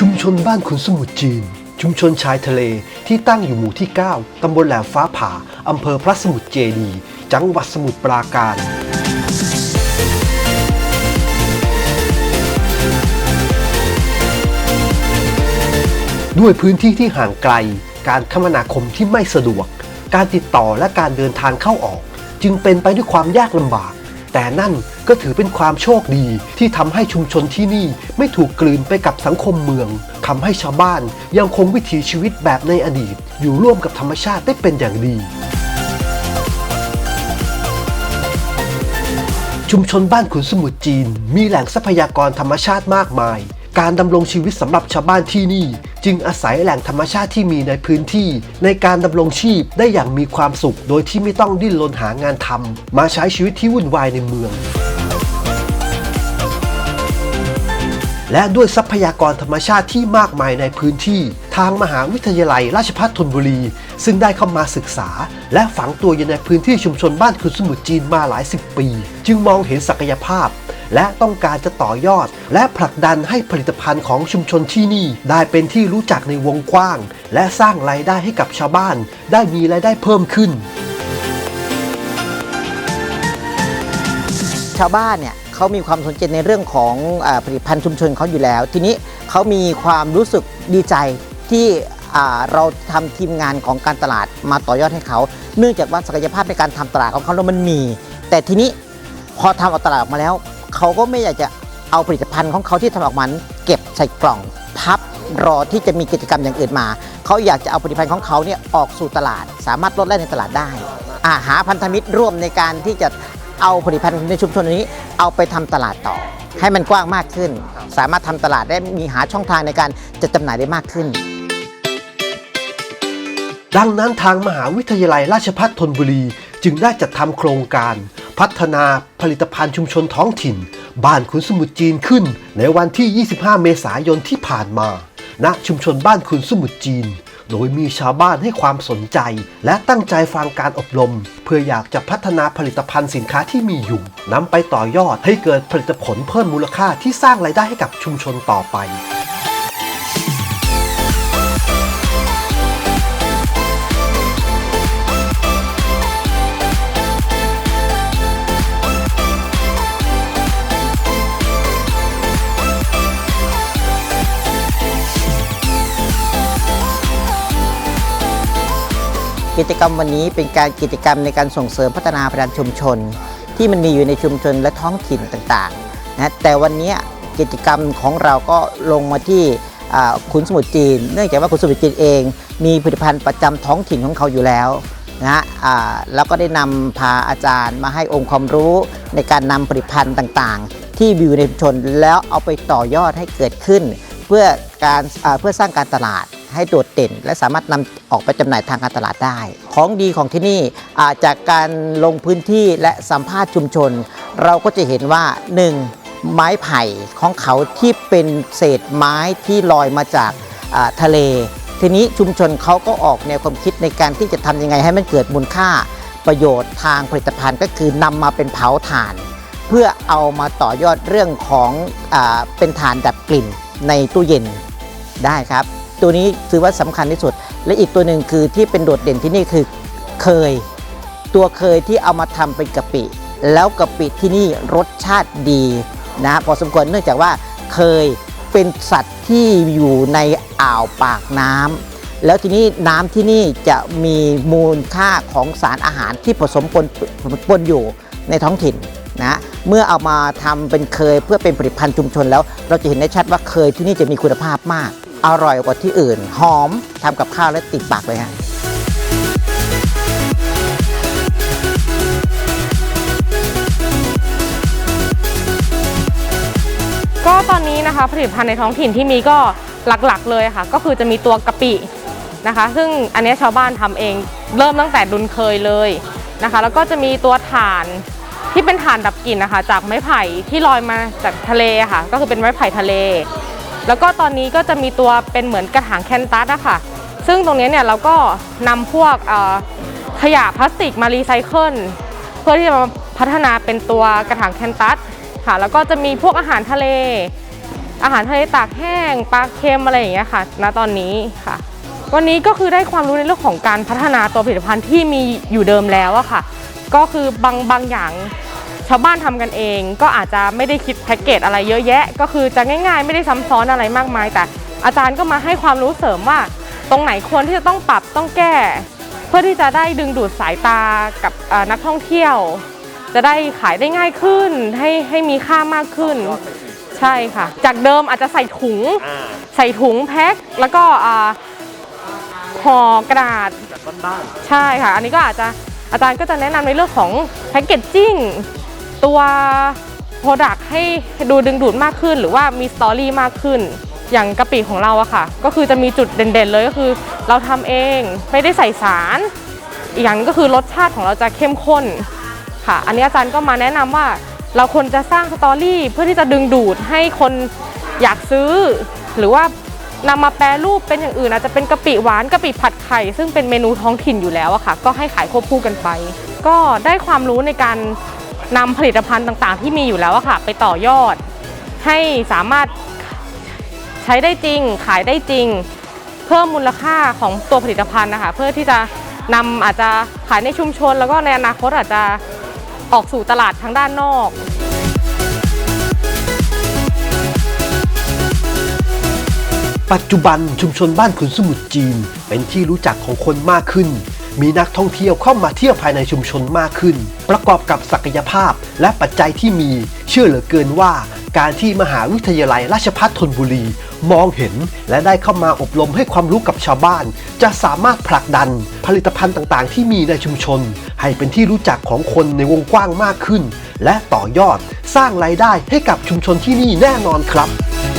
ชุมชนบ้านขุนสมุทรจีน ชุมชนชายทะเลที่ตั้งอยู่หมู่ที่ 9 ตำบลแหลมฟ้าผ่า อำเภอพระสมุทรเจดี จังหวัดสมุทรปราการ ด้วยพื้นที่ที่ห่างไกล การคมนาคมที่ไม่สะดวก การติดต่อและการเดินทางเข้าออก จึงเป็นไปด้วยความยากลำบาก แต่นั่นก็ถือเป็นความโชคดีที่ทำให้ชุมชนที่นี่ไม่ถูกกลืนไปกับสังคมเมืองทำให้ชาวบ้านยังคงวิถีชีวิตแบบในอดีต อยู่ร่วมกับธรรมชาติได้เป็นอย่างดี ชุมชนบ้านขุนสมุทรจีน มีแหล่งทรัพยากรธรรมชาติมากมาย การดำรงชีวิตสำหรับชาวบ้านที่นี่ จึงอาศัยแหล่งธรรมชาติที่มีในพื้นที่ ในการดำรงชีพได้อย่างมีความสุข โดยที่ไม่ต้องดิ้นรนหางานทำมาใช้ชีวิตที่วุ่นวายในเมือง และด้วยทรัพยากรธรรมชาติที่มากมายในพื้นที่ ทางมหาวิทยาลัยราชภัฏธนบุรี ซึ่งได้เข้ามาศึกษา และฝังตัวอยู่ในพื้นที่ชุมชนบ้านคุณสมุทรจีนมาหลายสิบปี จึงมองเห็นศักยภาพและต้องการจะต่อยอด และผลักดันให้ผลิตภัณฑ์ของชุมชนที่นี่ ได้เป็นที่รู้จักในวงกว้าง และสร้างรายได้ให้กับชาวบ้าน ได้มีรายได้เพิ่มขึ้น ชาวบ้านเนี่ยเขามีความสนใจในเรื่องของอผลิตภัณฑ์ชุมชนเขาอยู่แล้ว ทีนี้เขามีความรู้สึกดีใจที่อ่าเราทำทีมงานของการตลาดมาต่อยอดให้เขา เนื่องจากว่าศักยภาพในการทำตลาดของเขาแล้วมันมี แต่ทีนี้พอทำเอาตลาดออกมาแล้ว เขาก็ไม่อยากจะเอาผลิตภัณฑ์ของเขาที่ทำออกมานั้นเก็บใส่กล่องพับรอที่จะมีกิจกรรมอย่างอื่นมา เขาอยากจะเอาผลิตภัณฑ์ของเขาเนี่ยออกสู่ตลาด สามารถลดแล่นในตลาดได้อ่าหาพันธมิตรร่วมในการที่จะเอาผลิตภัณฑ์ในชุมชนนี้ เอาไปทำตลาดต่อ ให้มันกว้างมากขึ้น สามารถทำตลาดได้มีหาช่องทางในการจะจำหน่ายได้มากขึ้น ดังนั้นทางมหาวิทยาลัยราชภัฏธนบุรี จึงได้จัดทำโครงการ พัฒนาผลิตภัณฑ์ชุมชนท้องถิ่น บ้านขุนสมุทรจีนขึ้น ในวันที่ 25 เมษายนที่ผ่านมา ณชุมชนบ้านขุนสมุทรจีน โดยมีชาวบ้านให้ความสนใจ และตั้งใจฟังการอบรม เพื่ออยากจะพัฒนาผลิตภัณฑ์สินค้าที่มีอยู่นำไปต่อยอดให้เกิดผลิตผลเพิ่มมูลค่าที่สร้างรายได้ให้กับชุมชนต่อไป กิจกรรมวันนี้เป็นการกิจกรรมในการส่งเสริมพัฒนาประชุมชน ที่มันมีอยู่ในชุมชนและท้องถิ่นต่างๆนะแต่วันนี้กิจกรรมของเราก็ลงมาที่ขุนสมุทรจีน เนื่องจากว่าขุนสมุทรจีนเอง มีผลิตภัณฑ์ประจำท้องถิ่นของเขาอยู่แล้วนะฮะแล้วก็ได้นำพาอาจารย์มาให้องค์ความรู้ในการนำผลิตภัณฑ์ต่างๆ ที่อยู่ในชุมชนแล้วเอาไปต่อยอดให้เกิดขึ้น เพื่อการเพื่อสร้างการตลาด ให้โดดเด่น และสามารถนำออกไปจำหน่ายทางการตลาดได้ ของดีของที่นี่าจากการลงพื้นที่และสัมภาษณ์ชุมชน เราก็จะเห็นว่า 1. ไม้ไผ่ของเขาที่เป็นเศษไม้ที่ลอยมาจากาทะเล ทีนี้ชุมชนเขาก็ออกแนวความคิดในการที่จะทำยังไงให้มันเกิดมูลค่าประโยชน์ทางผลิตภัณฑ์ก็คือนำมาเป็นเผาถ่าน เพื่อเอามาต่อยอดเรื่องของอเป็นถ่านดับกลิ่นในตู้เย็นได้ครับ ตัวนี้ถือว่าสำคัญที่สุด และอีกตัวหนึ่งคือที่เป็นโดดเด่นที่นี่คือเคย ตัวเคยที่เอามาทำเป็นกะปิ แล้วกะปิที่นี่รสชาติดีนะพอสมควรเนื่องจากว่าเคยเป็นสัตว์ที่อยู่ในอ่าวปากน้ำแล้วทีนี้น้ำที่นี่จะมีมูลค่าของสารอาหารที่ผสมปนปนอยู่ในท้องถิ่นนะเมื่อเอามาทำเป็นเคยเพื่อเป็นผลิตภัณฑ์ชุมชนแล้ว เราจะเห็นได้ชัดว่าเคยที่นี่จะมีคุณภาพมาก อร่อยกว่าที่อื่น หอมทำกับข้าวแล้วติดปากเลยฮะก็ตอนนี้นะคะผลิตภัณฑ์ในท้องถิ่นที่มีก็หลักๆ เลยค่ะ ก็คือจะมีตัวกะปินะคะ ซึ่งอันนี้ชาวบ้านทำเองเริ่มตั้งแต่ดุนเคยเลยนะคะ แล้วก็จะมีตัวถ่านที่เป็นถ่านดับกลิ่นนะคะ จากไม้ไผ่ที่ลอยมาจากทะเลค่ะ ก็คือเป็นไม้ไผ่ทะเล แล้วก็ตอนนี้ก็จะมีตัวเป็นเหมือนกระถางแคนตัสอะค่ะ ซึ่งตรงนี้เนี่ยเราก็นำพวกขยะพลาสติกมารีไซเคิลเพื่อที่จะมาพัฒนาเป็นตัวกระถางแคนตัสค่ะ แล้วก็จะมีพวกอาหารทะเล อาหารทะเลตากแห้งปลาเค็มอะไรอย่างเงี้ยค่ะณตอนนี้ค่ะ วันนี้ก็คือได้ความรู้ในเรื่องของการพัฒนาตัวผลิตภัณฑ์ที่มีอยู่เดิมแล้วอะค่ะ ก็คือบางบางอย่าง ชาวบ้านทำกันเอง ก็อาจจะไม่ได้คิดแพ็กเกจอะไรเยอะแยะ ก็คือจะง่าย ๆ ไม่ได้ซ้ำซ้อนอะไรมากมาย แต่อาจารย์ก็มาให้ความรู้เสริมว่า ตรงไหนควรที่จะต้องปรับต้องแก้ เพื่อที่จะได้ดึงดูดสายตากับเอ่อนักท่องเที่ยว จะได้ขายได้ง่ายขึ้น ให้ให้มีค่ามากขึ้นใช่ค่ะ จากเดิมอาจจะใส่ถุงอ่าใส่ถุงแพ็คแล้วก็อ่าห่อกระดาษจากบ้านใช่ค่ะ อันนี้ก็อาจจะอาจารย์ก็จะแนะนำในเรื่องของแพ็กเกจจิ้ง ตัวโปรดักให้ดูดึงดูดมากขึ้น หรือว่ามีสตอรี่มากขึ้น อย่างกะปิของเราอะค่ะ ก็คือจะมีจุดเด่นๆเลยก็คือ เราทำเองไม่ได้ใส่สาร อีกอย่างหนึงก็คือรสชาติของเราจะเข้มข้นค่ะ อันนี้อาจารย์ก็มาแนะนำว่าเราควรจะสร้างสตอรี่เพื่อที่จะดึงดูดให้คนอยากซื้อ หรือว่านำมาแปรรูปเป็นอย่างอื่นอาจจะเป็นกะปิหวานกะปิผัดไข่ ซึ่งเป็นเมนูท้องถิ่นอยู่แล้วอะค่ะ ก็ให้ขายควบคู่กันไป ก็ได้ความรู้ในการ นำผลิตภัณฑ์ต่างๆ ที่มีอยู่แล้วอะค่ะ ไปต่อยอด ให้สามารถใช้ได้จริง ขายได้จริง เพิ่มมูลค่าของตัวผลิตภัณฑ์นะคะ เพื่อที่จะนำอาจจะขายในชุมชน แล้วก็ในอนาคตอาจจะออกสู่ตลาดทางด้านนอกปัจจุบันชุมชนบ้านขุนสมุทรจีน เป็นที่รู้จักของคนมากขึ้น มีนักท่องเที่ยวเข้ามาเที่ยวภายในชุมชนมากขึ้น ประกอบกับศักยภาพและปัจจัยที่มี เชื่อเหลือเกินว่าการที่มหาวิทยาลัยราชภัฏธนบุรี มองเห็นและได้เข้ามาอบรมให้ความรู้กับชาวบ้าน จะสามารถผลักดัน ผลิตภัณฑ์ต่างๆ ที่มีในชุมชน ให้เป็นที่รู้จักของคนในวงกว้างมากขึ้น และต่อยอดสร้างรายได้ให้กับชุมชนที่นี่แน่นอนครับ